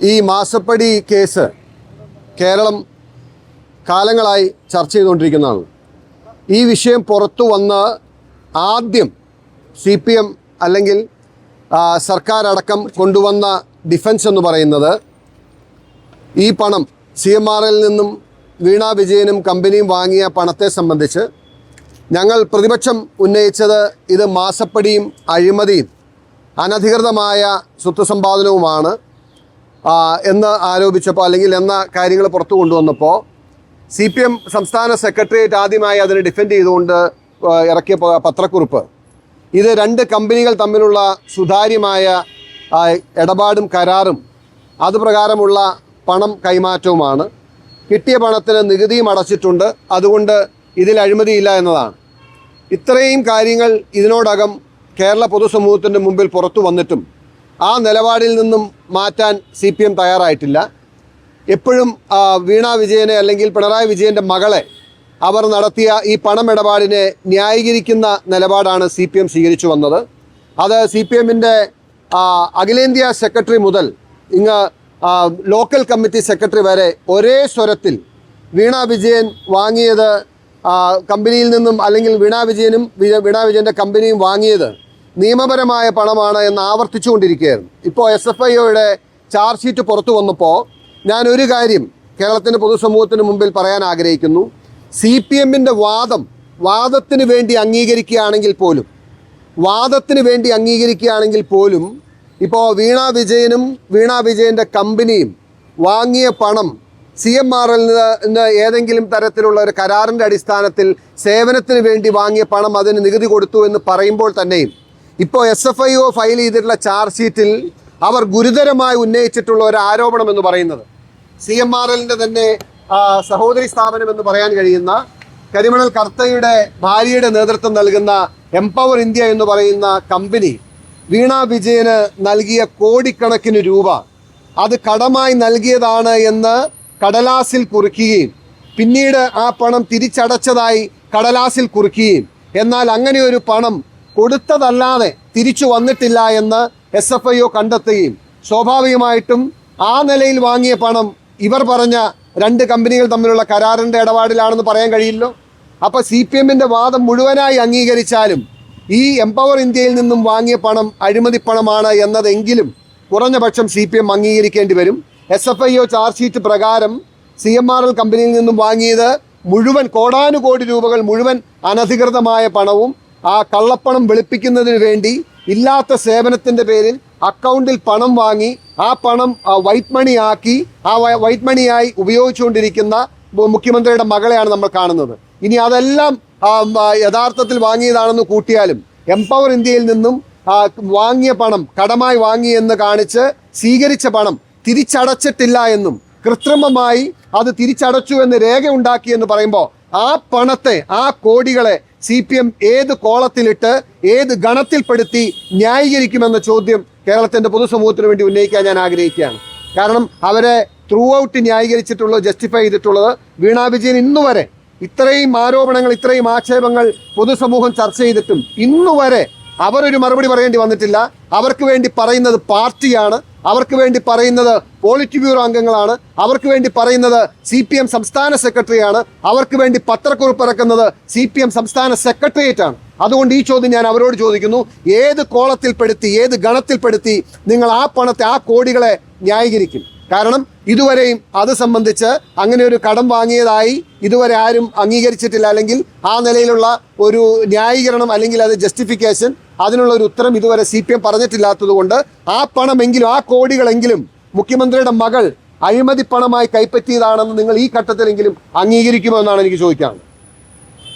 ഈ മാസപ്പടി കേസ് കേരളം കാലങ്ങളായി ചർച്ച ചെയ്തുകൊണ്ടിരിക്കുന്നതാണ്. ഈ വിഷയം പുറത്തു വന്ന് ആദ്യം സി പി എം അല്ലെങ്കിൽ സർക്കാർ അടക്കം കൊണ്ടുവന്ന ഡിഫൻസ് എന്ന് പറയുന്നത് ഈ പണം സി എം ആർ എൽ നിന്നും വീണ വിജയനും കമ്പനിയും വാങ്ങിയ പണത്തെ സംബന്ധിച്ച് ഞങ്ങൾ പ്രതിപക്ഷം ഉന്നയിച്ചത് ഇത് മാസപ്പടിയും അഴിമതിയും അനധികൃതമായ സ്വത്ത് സമ്പാദനവുമാണ്. എന്ന് ആരോപിച്ചപ്പോൾ അല്ലെങ്കിൽ എന്ന കാര്യങ്ങൾ പുറത്തു കൊണ്ടുവന്നപ്പോൾ സി പി എം സംസ്ഥാന സെക്രട്ടേറിയറ്റ് ആദ്യമായി അതിനെ ഡിഫെൻഡ് ചെയ്തുകൊണ്ട് ഇറക്കിയ പത്രക്കുറിപ്പ്. ഇത് രണ്ട് കമ്പനികൾ തമ്മിലുള്ള സുതാര്യമായ ഇടപാടും കരാറും അതുപ്രകാരമുള്ള പണം കൈമാറ്റവുമാണ്. കിട്ടിയ പണത്തിന് നികുതിയും അടച്ചിട്ടുണ്ട്. അതുകൊണ്ട് ഇതിൽ അഴിമതിയില്ല എന്നതാണ്. ഇത്രയും കാര്യങ്ങൾ ഇതിനോടകം കേരള പൊതുസമൂഹത്തിന്റെ മുമ്പിൽ പുറത്തു വന്നിട്ടും ആ നിലപാടിൽ നിന്നും മാറ്റാൻ സി പി എം തയ്യാറായിട്ടില്ല. എപ്പോഴും വീണ വിജയനെ അല്ലെങ്കിൽ പിണറായി വിജയന്റെ മകളെ അവർ നടത്തിയ ഈ പണമിടപാടിനെ ന്യായീകരിക്കുന്ന നിലപാടാണ് സി പി എം സ്വീകരിച്ചു വന്നത്. അത് സി പി എമ്മിന്റെ അഖിലേന്ത്യാ സെക്രട്ടറി മുതൽ ഇങ്ങ് ലോക്കൽ കമ്മിറ്റി സെക്രട്ടറി വരെ ഒരേ സ്വരത്തിൽ വീണ വിജയൻ വാങ്ങിയത് കമ്പനിയിൽ നിന്നും അല്ലെങ്കിൽ വീണ വിജയനും വീണ വിജയന്റെ കമ്പനിയും വാങ്ങിയത് നിയമപരമായ പണമാണ് എന്ന് ആവർത്തിച്ചുകൊണ്ടിരിക്കുകയായിരുന്നു. ഇപ്പോൾ എസ് എഫ് ഐഒയുടെ ചാർജ് ഷീറ്റ് പുറത്തു വന്നപ്പോൾ ഞാൻ ഒരു കാര്യം കേരളത്തിന്റെ പൊതുസമൂഹത്തിന് മുമ്പിൽ പറയാൻ ആഗ്രഹിക്കുന്നു. സി പി എമ്മിന്റെ വാദം വാദത്തിന് വേണ്ടി അംഗീകരിക്കുകയാണെങ്കിൽ പോലും വാദത്തിന് വേണ്ടി അംഗീകരിക്കുകയാണെങ്കിൽ പോലും ഇപ്പോൾ വീണ വിജയനും വീണ വിജയന്റെ കമ്പനിയും വാങ്ങിയ പണം സി എം ആർ എൽ നിന്ന് ഏതെങ്കിലും തരത്തിലുള്ള ഒരു കരാറിന്റെ അടിസ്ഥാനത്തിൽ സേവനത്തിന് വേണ്ടി വാങ്ങിയ പണം അതിന് നികുതി കൊടുത്തു എന്ന് പറയുമ്പോൾ തന്നെയും ഇപ്പോൾ S F I O file ചെയ്തിട്ടുള്ള ചാർജ് ഷീറ്റിൽ അവർ ഗുരുതരമായി ഉന്നയിച്ചിട്ടുള്ള ഒരു ആരോപണം എന്ന് പറയുന്നത്. സി എം ആർ എല്ലിന്റെ തന്നെ സഹോദരി സ്ഥാപനം എന്ന് പറയാൻ കഴിയുന്ന കരിമണൽ കർത്തയുടെ ഭാര്യയുടെ നേതൃത്വം നൽകുന്ന എംപവർ ഇന്ത്യ എന്ന് പറയുന്ന കമ്പനി വീണ വിജയന് നൽകിയ കോടിക്കണക്കിന് രൂപ. അത് കടമായി നൽകിയതാണ് എന്ന് കടലാസിൽ കുറിക്കുകയും പിന്നീട് ആ പണം തിരിച്ചടച്ചതായി കടലാസിൽ കുറിക്കുകയും. എന്നാൽ അങ്ങനെ ഒരു പണം കൊടുത്തതല്ലാതെ തിരിച്ചു വന്നിട്ടില്ല എന്ന് എസ് എഫ് ഐ ഒ കണ്ടെത്തുകയും സ്വാഭാവികമായിട്ടും ആ നിലയിൽ വാങ്ങിയ പണം ഇവർ പറഞ്ഞ രണ്ട് കമ്പനികൾ തമ്മിലുള്ള കരാറിന്റെ ഇടപാടിലാണെന്ന് പറയാൻ കഴിയില്ലോ. അപ്പോൾ സി പി എമ്മിന്റെ വാദം മുഴുവനായി അംഗീകരിച്ചാലും ഈ എംപവർ ഇന്ത്യയിൽ നിന്നും വാങ്ങിയ പണം അഴിമതി പണമാണ് എന്നതെങ്കിലും കുറഞ്ഞ പക്ഷം സി പി എം അംഗീകരിക്കേണ്ടി വരും. S F I O charge sheet പ്രകാരം സി എം ആർ എൽ കമ്പനിയിൽ നിന്നും വാങ്ങിയത് മുഴുവൻ കോടാനുകോടി രൂപകൾ മുഴുവൻ അനധികൃതമായ പണവും ആ കള്ളപ്പണം വെളുപ്പിക്കുന്നതിന് വേണ്ടി ഇല്ലാത്ത സേവനത്തിന്റെ പേരിൽ അക്കൗണ്ടിൽ പണം വാങ്ങി ആ പണം ആ, വൈറ്റ് മണി ആക്കി ആ വൈറ്റ് മണിയായി ഉപയോഗിച്ചുകൊണ്ടിരിക്കുന്ന മുഖ്യമന്ത്രിയുടെ മകളെയാണ് നമ്മൾ കാണുന്നത്. ഇനി അതെല്ലാം യഥാർത്ഥത്തിൽ വാങ്ങിയതാണെന്ന് കൂട്ടിയാലും എംപവർ ഇന്ത്യയിൽ നിന്നും വാങ്ങിയ പണം കടമായി വാങ്ങിയെന്ന് കാണിച്ച് സ്വീകരിച്ച പണം തിരിച്ചടച്ചിട്ടില്ല എന്നും കൃത്രിമമായി അത് തിരിച്ചടച്ചു എന്ന് രേഖ ഉണ്ടാക്കി എന്ന് പറയുമ്പോൾ ആ പണത്തെ ആ കോടികളെ സി പി എം ഏത് കോളത്തിലിട്ട് ഏത് ഗണത്തിൽപ്പെടുത്തി ന്യായീകരിക്കുമെന്ന ചോദ്യം കേരളത്തിന്റെ പൊതുസമൂഹത്തിന് വേണ്ടി ഉന്നയിക്കാൻ ഞാൻ ആഗ്രഹിക്കുകയാണ്. കാരണം അവരെ ത്രൂ ഔട്ട് ന്യായീകരിച്ചിട്ടുള്ളത് ജസ്റ്റിഫൈ ചെയ്തിട്ടുള്ളത് വീണാ വിജയൻ ഇന്നുവരെ ഇത്രയും ആരോപണങ്ങൾ ഇത്രയും ആക്ഷേപങ്ങൾ പൊതുസമൂഹം ചർച്ച ചെയ്തിട്ടും ഇന്നുവരെ അവരൊരു മറുപടി പറയേണ്ടി വന്നിട്ടില്ല. അവർക്ക് വേണ്ടി പറയുന്നത് പാർട്ടിയാണ്. അവർക്ക് വേണ്ടി പറയുന്നത് പോളിറ്റ് ബ്യൂറോ അംഗങ്ങളാണ്. അവർക്ക് വേണ്ടി പറയുന്നത് സി പി എം സംസ്ഥാന സെക്രട്ടറിയാണ്. അവർക്ക് വേണ്ടി പത്രക്കുറിപ്പ് ഇറക്കുന്നത് സി പി എം സംസ്ഥാന സെക്രട്ടേറിയറ്റ് ആണ് അതുകൊണ്ട് ഈ ചോദ്യം ഞാൻ അവരോട് ചോദിക്കുന്നു. ഏത് കോളത്തിൽപ്പെടുത്തി ഏത് ഗണത്തിൽപ്പെടുത്തി നിങ്ങൾ ആ പണത്തെ ആ കോടികളെ ന്യായീകരിക്കും? കാരണം ഇതുവരെയും അത് സംബന്ധിച്ച് അങ്ങനെ ഒരു കടം വാങ്ങിയതായി ഇതുവരെ ആരും അംഗീകരിച്ചിട്ടില്ല. അല്ലെങ്കിൽ ആ നിലയിലുള്ള ഒരു ന്യായീകരണം അല്ലെങ്കിൽ അത് ജസ്റ്റിഫിക്കേഷൻ അതിനുള്ള ഒരു ഉത്തരം ഇതുവരെ സി പി എം പറഞ്ഞിട്ടില്ലാത്തത് കൊണ്ട് ആ പണമെങ്കിലും ആ കോടികളെങ്കിലും മുഖ്യമന്ത്രിയുടെ മകൾ അഴിമതി പണമായി കൈപ്പറ്റിയതാണെന്ന് നിങ്ങൾ ഈ ഘട്ടത്തിലെങ്കിലും അംഗീകരിക്കുമോ എന്നാണ് എനിക്ക് ചോദിക്കാനുള്ളത്.